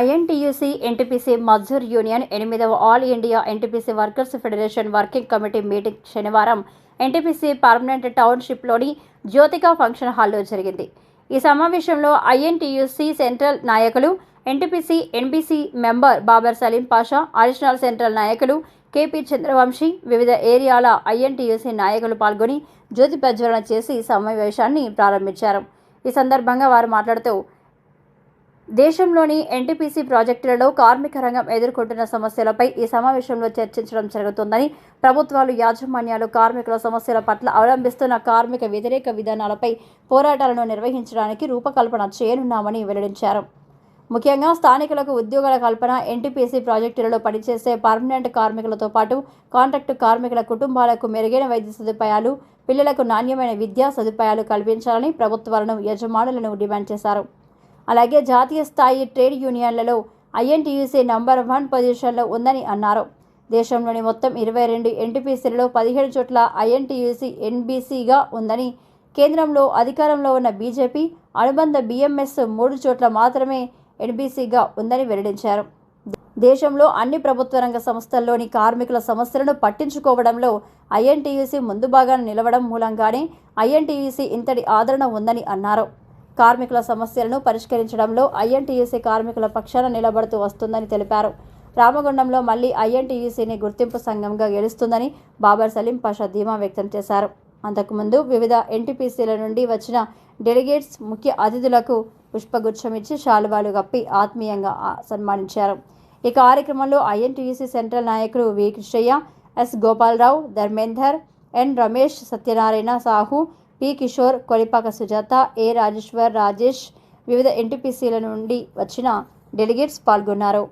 INTUC NTPC Mazdoor union ఎనిమిదవ all India NTPC workers federation working committee meeting శనివారం NTPC permanent టౌన్షిప్లోని Jyothika function హాల్లో జరిగింది. ఈ సమావేశంలో ఐఎన్టీయూసీ సెంట్రల్ నాయకులు NTPC NBC member Babar Saleem Pasha additional central నాయకులు కేపీ చంద్రవంశీ వివిధ ఏరియాల ఐఎన్టీయూసీ నాయకులు పాల్గొని జ్యోతి ప్రజ్వలన చేసి సమావేశాన్ని ప్రారంభించారు. ఈ సందర్భంగా వారు మాట్లాడుతూ దేశంలోని ఎన్టీపీసీ ప్రాజెక్టులలో కార్మిక రంగం ఎదుర్కొంటున్న సమస్యలపై ఈ సమావేశంలో చర్చించడం జరుగుతుందని ప్రభుత్వాలు యాజమాన్యాలు కార్మికుల సమస్యల పట్ల అవలంబిస్తున్న కార్మిక వ్యతిరేక విధానాలపై పోరాటాలను నిర్వహించడానికి రూపకల్పన చేయనున్నామని వెల్లడించారు. ముఖ్యంగా స్థానికులకు ఉద్యోగాల కల్పన ఎన్టీపీసీ ప్రాజెక్టులలో పనిచేసే పర్మనెంట్ కార్మికులతో పాటు కాంట్రాక్టు కార్మికుల కుటుంబాలకు మెరుగైన వైద్య సదుపాయాలు పిల్లలకు నాణ్యమైన విద్యా సదుపాయాలు కల్పించాలని ప్రభుత్వాలను యజమానులను డిమాండ్ చేశారు. అలాగే జాతీయ స్థాయి ట్రేడ్ యూనియన్లలో ఐఎన్టీయూసీ నంబర్ వన్ పొజిషన్లో ఉందని అన్నారు. దేశంలోని మొత్తం ఇరవై రెండు ఎన్టీపీసీలలో పదిహేడు చోట్ల ఐఎన్టీయూసీ ఎన్బీసీగా ఉందని కేంద్రంలో అధికారంలో ఉన్న బీజేపీ అనుబంధ బీఎంఎస్ మూడు చోట్ల మాత్రమే ఎన్బీసీగా ఉందని వెల్లడించారు. దేశంలో అన్ని ప్రభుత్వ రంగ సంస్థల్లోని కార్మికుల సమస్యలను పట్టించుకోవడంలో ఐఎన్టీయూసీ ముందు భాగాన నిలవడం మూలంగానే ఐఎన్టీయూసీ ఇంతటి ఆదరణ ఉందని అన్నారు. కార్మికుల సమస్యలను పరిష్కరించడంలో ఐఎన్టీయూసీ కార్మికుల పక్షాన నిలబడుతూ వస్తుందని తెలిపారు. రామగుండంలో మళ్ళీ ఐఎన్టీయూసీని గుర్తింపు సంఘంగా గెలుస్తుందని బాబర్ సలీం పాషా ధీమా వ్యక్తం చేశారు. అంతకుముందు వివిధ ఎన్టీపీసీల నుండి వచ్చిన డెలిగేట్స్ ముఖ్య అతిథులకు పుష్పగుచ్చం ఇచ్చి శాలువాలు కప్పి ఆత్మీయంగా సన్మానించారు. ఈ కార్యక్రమంలో ఐఎన్టీయూసీ సెంట్రల్ నాయకులు V Krishnaiah S Gopalarao Dharmender N Ramesh Satyanarayana Sahu P. Kishore Kolipaka Sujatha A. Rajeshwar Rajesh వివిధ ఎన్టీపీసీల నుండి వచ్చిన డెలిగేట్స్ పాల్గొన్నారు.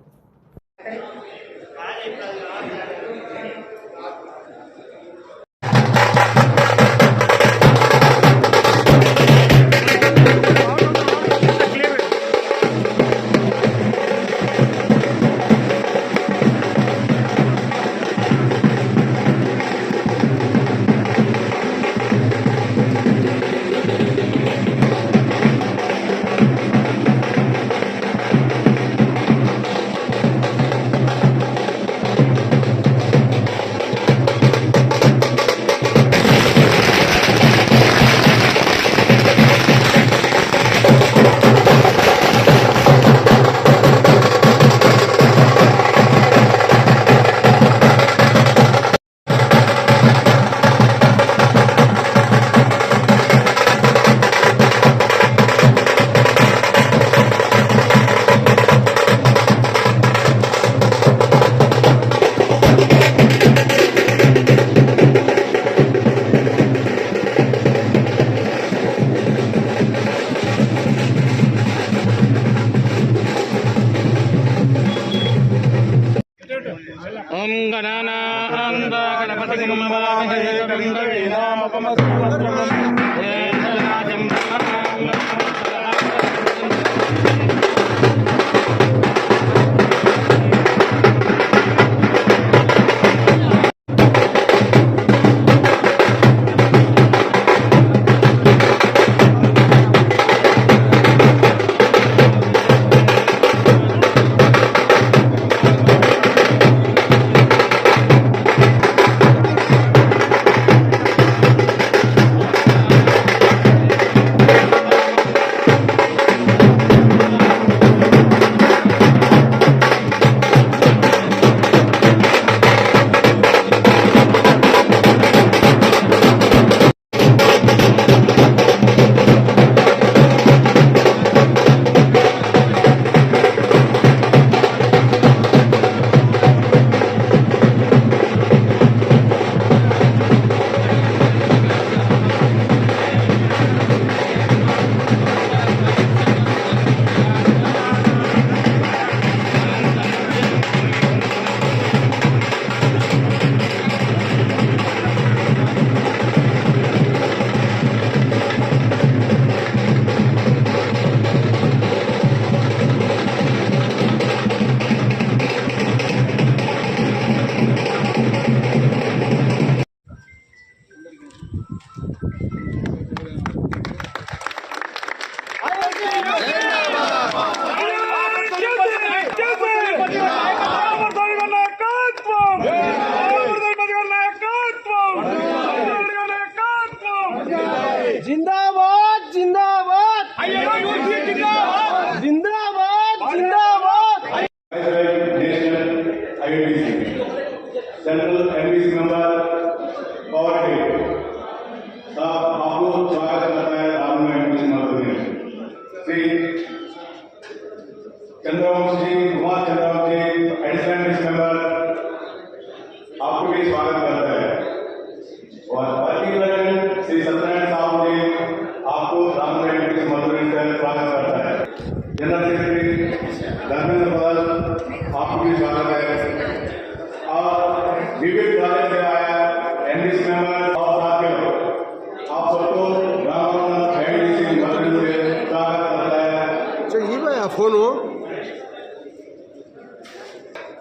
چندراؤں جی کمار چندراؤں جی ڈسمبر آپ کو بھی سواگت کرتا ہے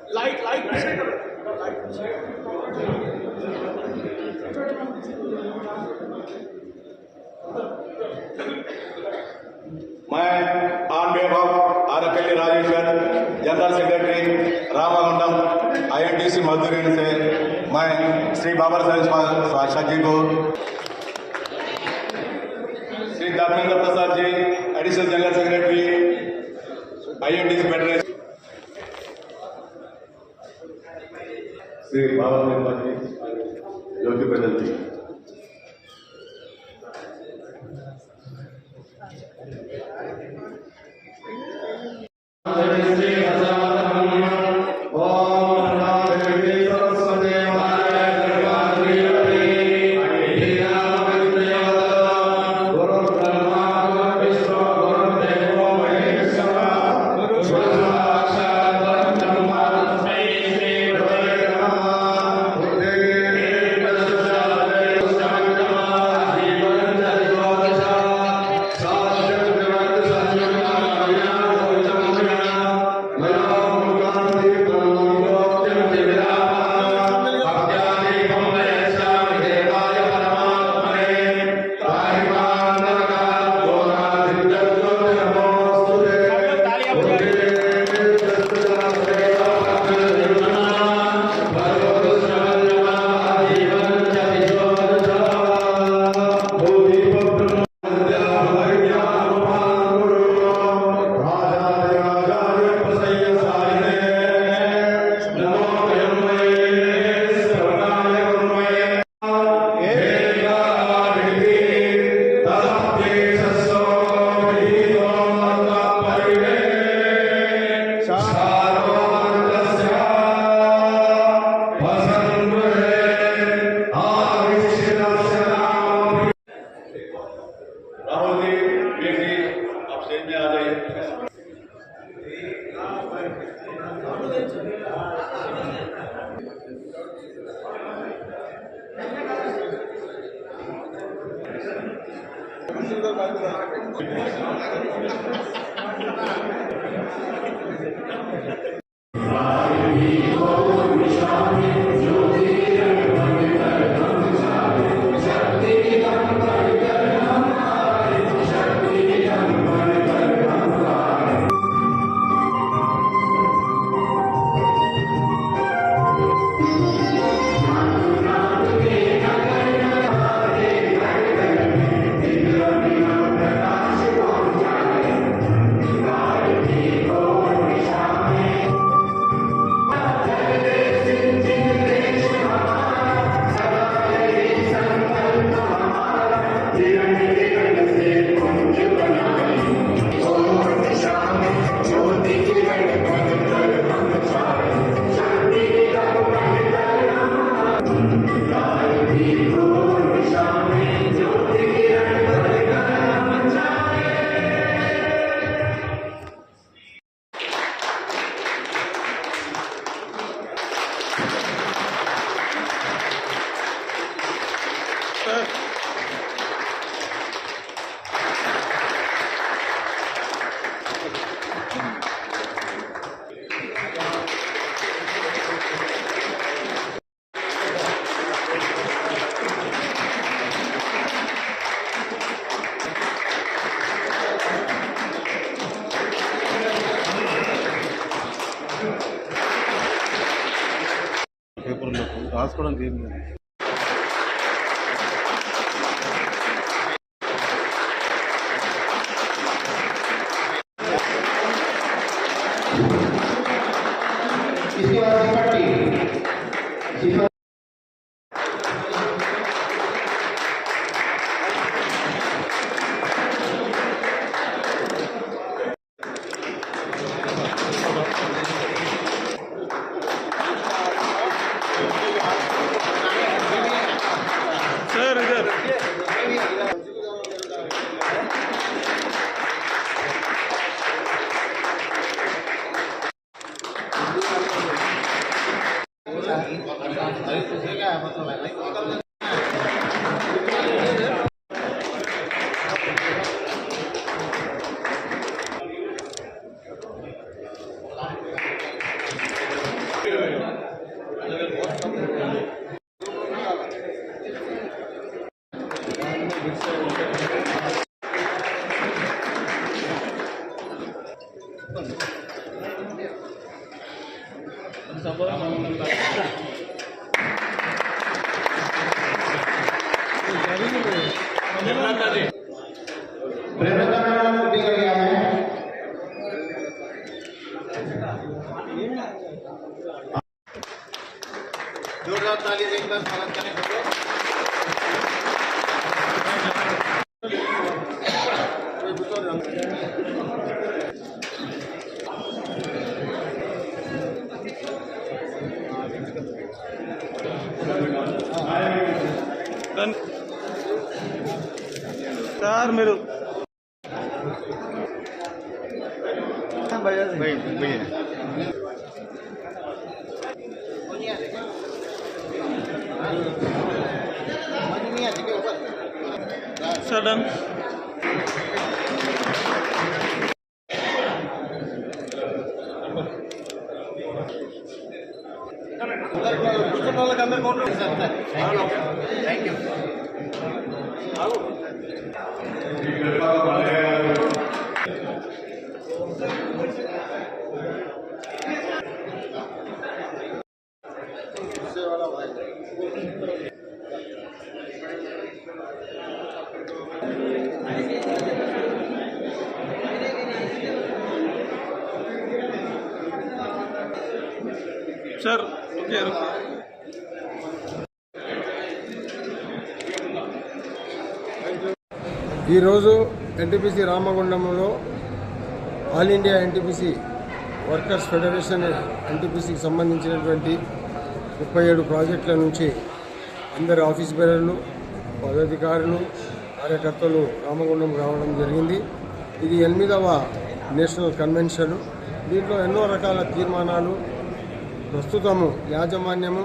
لائٹ لائٹ میں آن بے راجیشن جنرل سیکرٹری راما آئی این ٹی سی مزدورین سے میں شری بابر جی کو شری دھرمیندر پرساد جی ایڈیشنل جنرل سیکرٹری బయోడీజిల్ బెటర్ శ్రీ బాబా జ్యోతి ప్రజలకి Amen. పేపర్లకు రాసుకోవడానికి ఏం లేదు دو راتی دن بعد سار میرا بجاز سڈن సార్ ఈరోజు NTPC రామగుండంలో all India NTPC workers federation ఎన్టీపీసీకి సంబంధించినటువంటి ముప్పై ఏడు ప్రాజెక్టుల నుంచి అందరు ఆఫీస్ బేరర్లు పదాధికారులు కార్యకర్తలు రామగుండం రావడం జరిగింది. ఇది ఎనిమిదవ నేషనల్ కన్వెన్షన్. దీంట్లో ఎన్నో రకాల తీర్మానాలు ప్రస్తుతము యాజమాన్యము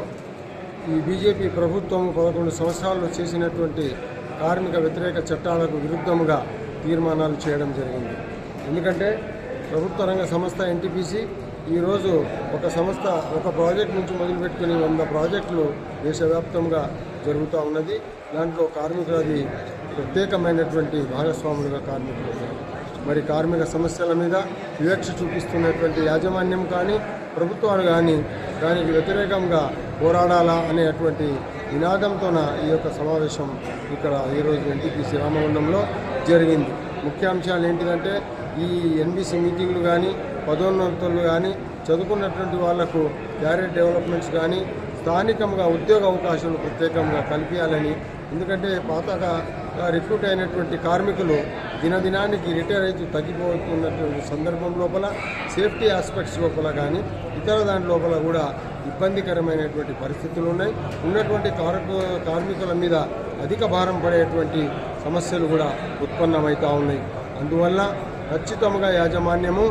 ఈ బీజేపీ ప్రభుత్వం పదకొండు సంవత్సరాల్లో చేసినటువంటి కార్మిక వ్యతిరేక చట్టాలకు విరుద్ధముగా తీర్మానాలు చేయడం జరిగింది. ఎందుకంటే ప్రభుత్వ రంగ సంస్థ ఎన్టీపీసీ ఈరోజు ఒక సంస్థ ఒక ప్రాజెక్ట్ నుంచి మొదలుపెట్టుకుని వంద ప్రాజెక్టులు దేశవ్యాప్తంగా జరుగుతూ ఉన్నది. దాంట్లో కార్మికులది ప్రత్యేకమైనటువంటి భాగస్వాములుగా కార్మికులు ఉన్నారు. మరి కార్మిక సమస్యల మీద వివక్ష చూపిస్తున్నటువంటి యాజమాన్యం కానీ ప్రభుత్వాలు కానీ దానికి వ్యతిరేకంగా పోరాడాలా అనేటువంటి నినాదంతోన ఈ యొక్క సమావేశం ఇక్కడ ఈరోజు ఎన్టీపీసీ రామగుండంలో జరిగింది. ముఖ్యాంశాలు ఏంటిదంటే ఈ ఎన్బీసీ మీటింగ్లు కానీ పదోన్నతులు కానీ చదువుకున్నటువంటి వాళ్ళకు క్యారియర్ డెవలప్మెంట్స్ కానీ స్థానికంగా ఉద్యోగ అవకాశాలు ప్రత్యేకంగా కల్పించాలని ఎందుకంటే పాతగా రిక్రూట్ అయినటువంటి కార్మికులు దినదినానికి రిటైర్ అయితే తగ్గిపోతున్నటువంటి సందర్భం లోపల సేఫ్టీ ఆస్పెక్ట్స్ లోపల కానీ ఇతర దాని లోపల కూడా ఇబ్బందికరమైనటువంటి పరిస్థితులు ఉన్నాయి. ఉన్నటువంటి కార్మికుల మీద అధిక భారం పడేటువంటి సమస్యలు కూడా ఉత్పన్నమవుతూ ఉన్నాయి. అందువల్ల ఖచ్చితంగా యాజమాన్యము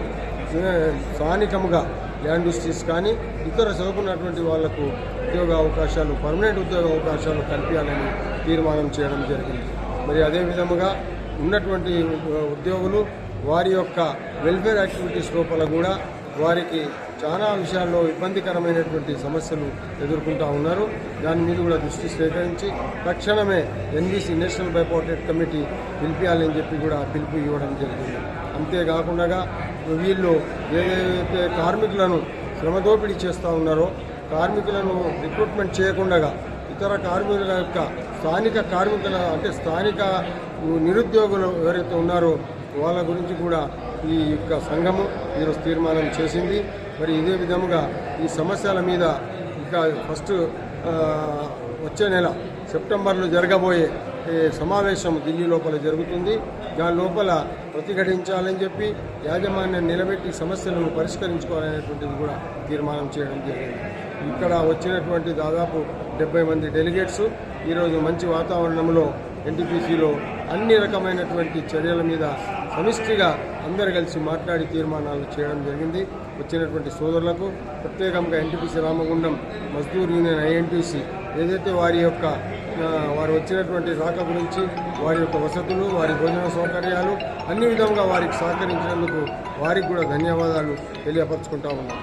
స్థానికముగా ల్యాండ్ ల్యాండ్ కానీ ఇతర చదువుకున్నటువంటి వాళ్ళకు ఉద్యోగ అవకాశాలు పర్మనెంట్ ఉద్యోగ అవకాశాలు కల్పించాలని తీర్మానం చేయడం జరిగింది. మరి అదేవిధముగా ఉన్నటువంటి ఉద్యోగులు వారి యొక్క వెల్ఫేర్ యాక్టివిటీస్ లోపల కూడా వారికి చాలా విషయాల్లో ఇబ్బందికరమైనటువంటి సమస్యలు ఎదుర్కొంటూ ఉన్నారు. దాని మీద కూడా దృష్టి సేకరించి తక్షణమే ఎన్బీసీ నేషనల్ బైపోర్టెడ్ కమిటీ పిలిపించాలని చెప్పి కూడా పిలుపు ఇవ్వడం జరిగింది. అంతేకాకుండా వీళ్ళు ఏదైతే కార్మికులను శ్రమదోపిడీ చేస్తూ ఉన్నారో కార్మికులను రిక్రూట్మెంట్ చేయకుండా ఇతర కార్మికుల యొక్క స్థానిక కార్మికుల అంటే స్థానిక నిరుద్యోగులు ఎవరైతే ఉన్నారో వాళ్ళ గురించి కూడా ఈ యొక్క సంఘము ఈరోజు తీర్మానం చేసింది. మరి ఇదే విధముగా ఈ సమస్యల మీద ఇంకా ఫస్ట్ వచ్చే నెల సెప్టెంబర్లో జరగబోయే సమావేశం ఢిల్లీ లోపల జరుగుతుంది. దాని లోపల ప్రతిఘటించాలని చెప్పి యాజమాన్యం నిలబెట్టి సమస్యలను పరిష్కరించుకోవాలనేటువంటిది కూడా తీర్మానం చేయడం జరిగింది. ఇక్కడ వచ్చినటువంటి దాదాపు డెబ్బై మంది డెలిగేట్స్ ఈరోజు మంచి వాతావరణంలో ఎన్టీపీసీలో అన్ని రకమైనటువంటి చర్యల మీద సమిష్టిగా అందరు కలిసి మాట్లాడి తీర్మానాలు చేయడం జరిగింది. వచ్చినటువంటి సోదరులకు ప్రత్యేకంగా NTPC Ramagundam Mazdoor union INTC ఏదైతే వారి యొక్క వారు వచ్చినటువంటి రాక గురించి వారి యొక్క వసతులు వారి భోజన సౌకర్యాలు అన్ని విధంగా వారికి సహకరించినందుకు వారికి కూడా ధన్యవాదాలు తెలియపరచుకుంటా ఉన్నాం.